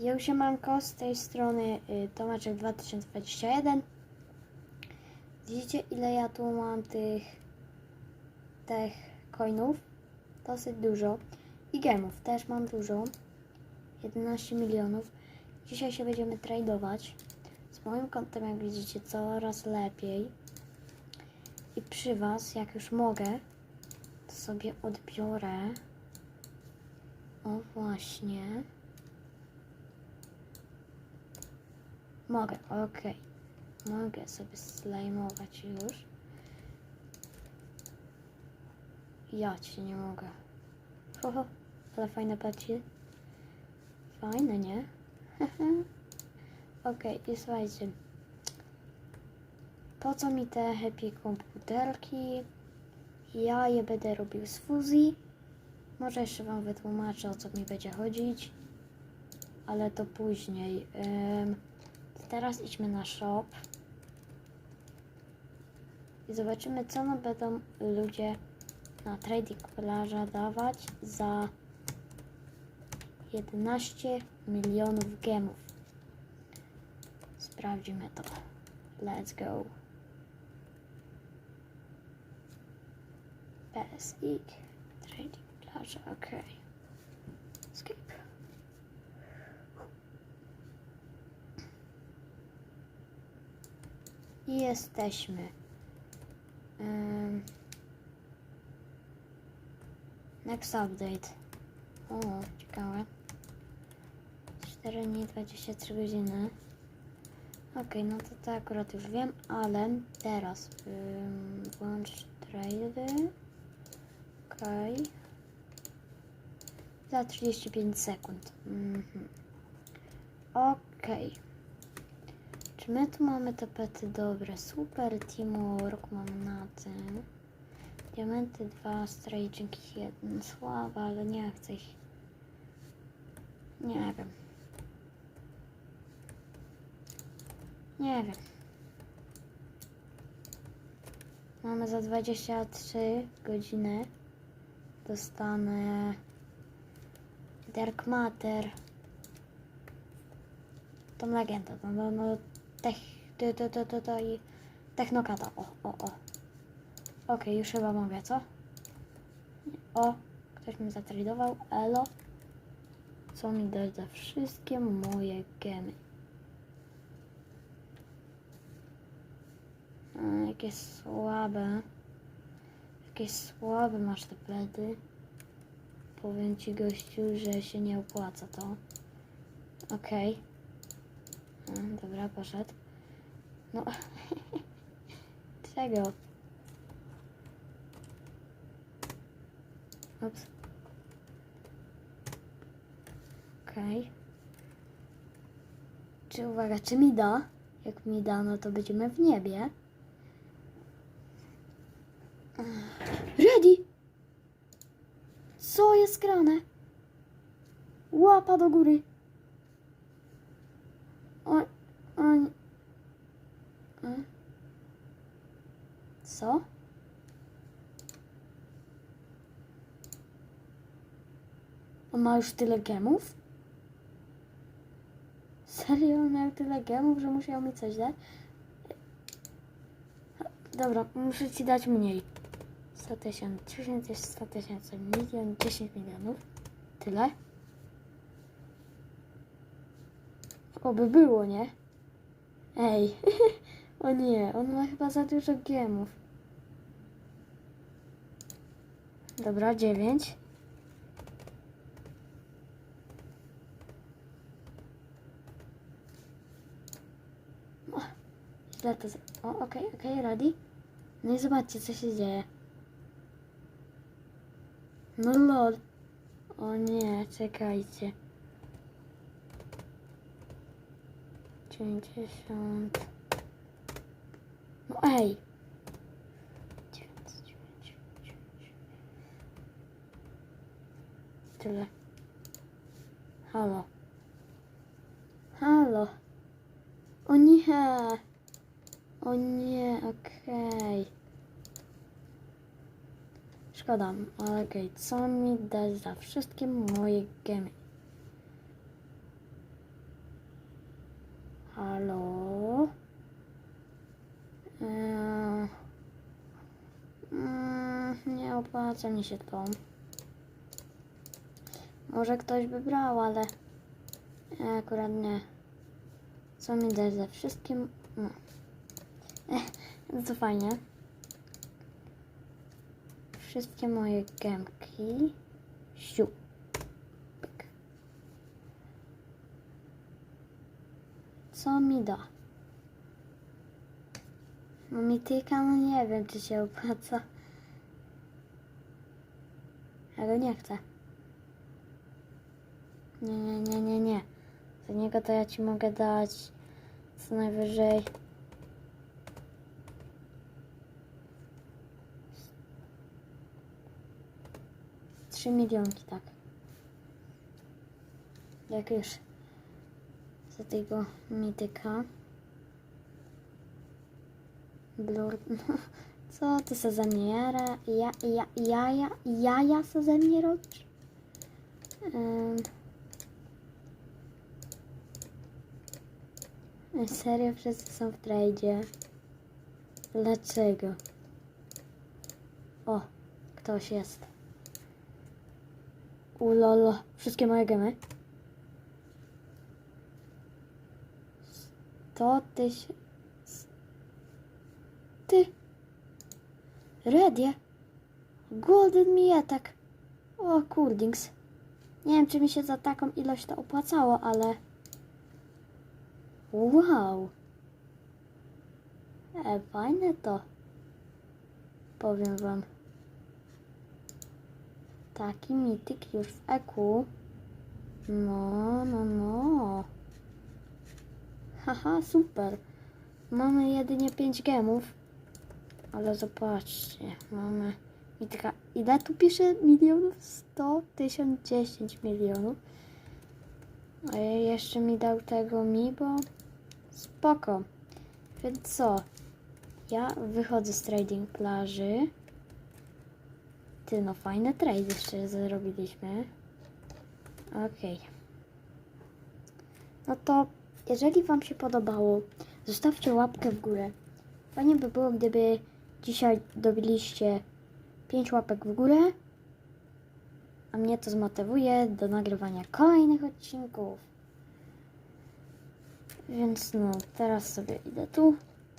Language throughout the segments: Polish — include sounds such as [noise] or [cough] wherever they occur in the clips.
Jo, siemanko, z tej strony y, Tomaczek 2021. Widzicie ile ja tu mam tych tych coinów? Dosyć dużo. I gemów też mam dużo. 11 milionów. Dzisiaj się będziemy tradować. Z moim kontem, jak widzicie, coraz lepiej. I przy Was, jak już mogę, to sobie odbiorę. O właśnie. Mogę, okej. Mogę sobie slajmować już. Ja ci nie mogę. Ho, ho, ale fajne pecie. Fajne, nie? [laughs] okej, i słuchajcie. Po co mi te happy komputerki? Ja je będę robił z fuzji. Może jeszcze Wam wytłumaczę, o co mi będzie chodzić. Ale to później. Teraz idźmy na shop i zobaczymy, co nam będą ludzie na trading plaża dawać za 11 milionów gemów. Sprawdzimy to. Let's go. PSI trading plaża, ok. Skip. I jesteśmy. Next update. O, ciekawe. 4 dni, 23 godziny. Ok, no to to akurat już wiem, ale teraz ym, włącz trady. Ok. Za 35 sekund. Mhm. Okej. Czy my tu mamy tapety dobre? Super, teamwork mamy na tym. Diamenty 2, strajczyk 1. Sława, ale nie chcę ich. Nie wiem. Nie wiem. Mamy za 23 godziny. Dostanę Dark Matter. Tą legendę. No, no, no tech, to, to, to, to, to i technokata. O, o, o. Okej, już chyba mogę, co? O, ktoś mi zatradował. Elo. Co mi dać za wszystkie moje gemy? A, jakie słabe. Jakie słabe masz te pledy. Powiem ci gościu, że się nie opłaca to. Okej. A, Dobra, poszedł. No. [laughs] Czego? Ups. Okej. Czy uwaga, czy mi da? Jak mi da, no to będziemy w niebie. Ready! Co jest grane? Łapa do góry. O, o, e? Co? On ma już tyle gemów? Serio? On miał tyle gemów, że musiał mi coś dać? Dobra, muszę ci dać mniej. 100 tysięcy, 1000, 100 tysięcy, milion, 10 milionów. Tyle? Oby było, nie? Ej, [laughs] o nie, on ma chyba za dużo gemów. Dobra, 9. O, Źle to... O, okej, okej, ready? No i zobaczcie, co się dzieje. No lol. O nie, czekajcie. 90. No ej. Tyle. Halo. Halo. O nie. O nie, okej. Szkoda, ale okej, co mi dać za wszystkie moje gemy? Halo? Eee, mm, nie opłaca mi się to. Może ktoś by brał, ale ja akurat nie. Co mi da ze wszystkim? No. [laughs] To fajnie. Wszystkie moje gemki. Siu. Co mi da? No mi tyka, no nie wiem, czy się opłaca. Go nie chcę. Nie, nie, nie, nie, nie. Za niego to ja ci mogę dać co najwyżej. Trzy milionki, tak. Jak już za tego mityka. Blur. [laughs] Co ty se ze mnie jara? Ja, ja, jaja, jaja se ze mnie robisz? Ym. Serio, wszyscy są w tradzie. Dlaczego? O, ktoś jest. Ulolo, wszystkie moje gemy. 100 tysięcy. Ty. Redie. Golden mi attack. O kurdings. Nie wiem, czy mi się za taką ilość to opłacało, ale... Wow. E, fajne to. Powiem wam. Taki mityk już w EQ. No, no, no. Haha, super. Mamy jedynie 5 gemów. Ale zobaczcie, mamy mityka. Ile tu pisze milionów? 100, 1000, 10 milionów. Ja jeszcze mi dał tego mi, bo spoko. Więc co? Ja wychodzę z trading plaży. Ty, no fajne trade jeszcze zrobiliśmy. Okej. No to, jeżeli Wam się podobało, zostawcie łapkę w górę. Fajnie by było, gdyby dzisiaj dobiliście 5 łapek w górę, mnie to zmotywuje do nagrywania kolejnych odcinków. Więc no, teraz sobie idę tu,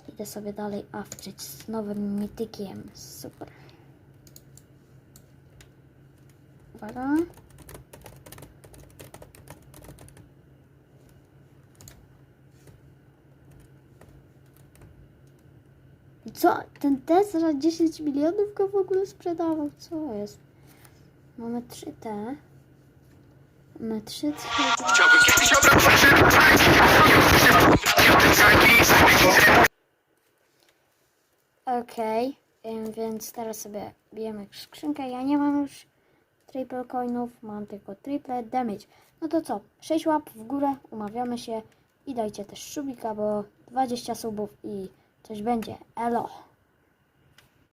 idę sobie dalej awczyć z nowym mitykiem. Super. Uwaga. Co? Ten test za 10 milionów go w ogóle sprzedawał? Co jest? Mamy 3T. Mamy 3 T. Chciałbym kiedyś obrać Okej, więc teraz sobie bijemy skrzynkę. Ja nie mam już triple coinów, mam tylko triple damage. No to co? 6 łap w górę, umawiamy się i dajcie też szubika, bo 20 subów i coś będzie. Elo!